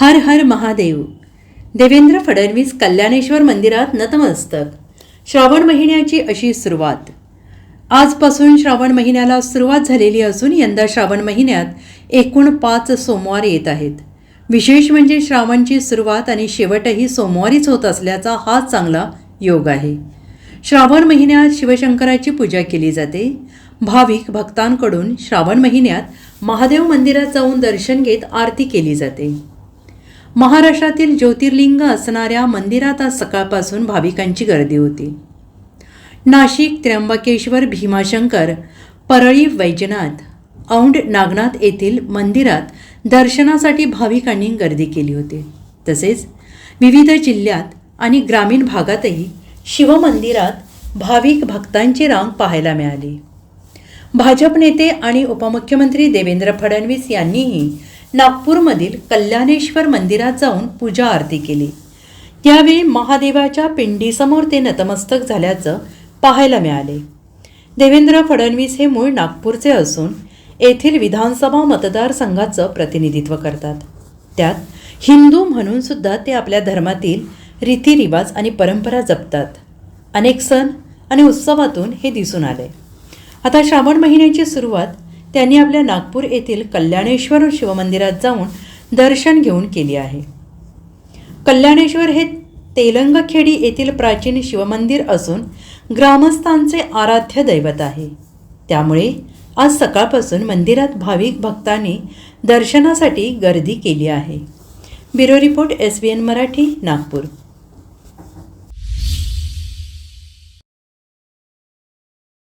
हर हर महादेव. देवेंद्र फडणवीस कल्याणेश्वर मंदिरात नतमस्तक. श्रावण महिन्याची अशी सुरुवात. आजपासून श्रावण महिन्याला सुरुवात झालेली असून यंदा श्रावण महिन्यात एकूण पाच सोमवार येत आहेत. विशेष म्हणजे श्रावणची सुरुवात आणि शेवटही सोमवारीच होत असल्याचा हा चांगला योग आहे. श्रावण महिन्यात शिवशंकराची पूजा केली जाते. भाविक भक्तांकडून श्रावण महिन्यात महादेव मंदिरात जाऊन दर्शन घेत आरती केली जाते. महाराष्ट्रातील ज्योतिर्लिंग असणाऱ्या मंदिरात आज सकाळपासून भाविकांची गर्दी होती. नाशिक त्र्यंबकेश्वर भीमाशंकर परळी वैजनाथ औंड नागनाथ येथील मंदिरात दर्शनासाठी भाविकांनी गर्दी केली होती. तसेच विविध जिल्ह्यात आणि ग्रामीण भागातही शिवमंदिरात भाविक भक्तांची रांग पाहायला मिळाली. भाजप नेते आणि उपमुख्यमंत्री देवेंद्र फडणवीस यांनीही नागपूरमधील कल्याणेश्वर मंदिरात जाऊन पूजा आरती केली. यावेळी महादेवाच्या पिंडीसमोर ते नतमस्तक झाल्याचं पाहायला मिळाले. देवेंद्र फडणवीस हे मूळ नागपूरचे असून येथील विधानसभा मतदारसंघाचं प्रतिनिधित्व करतात. त्यात हिंदू म्हणून सुद्धा ते आपल्या धर्मातील रीतिरिवाज आणि परंपरा जपतात. अनेक सण आणि उत्सवातून हे दिसून आले. आता श्रावण महिन्याची सुरुवात त्यांनी आपल्या नागपूर येथील कल्याणेश्वर शिवमंदिरात जाऊन दर्शन घेऊन केली आहे. कल्याणेश्वर हे तेलंगखेडी येथील प्राचीन शिवमंदिर असून ग्रामस्थांचे आराध्य दैवत आहे. त्यामुळे आज सकाळपासून मंदिरात भाविक भक्तांनी दर्शनासाठी गर्दी केली आहे. Bureau report S B N Marathi Nagpur.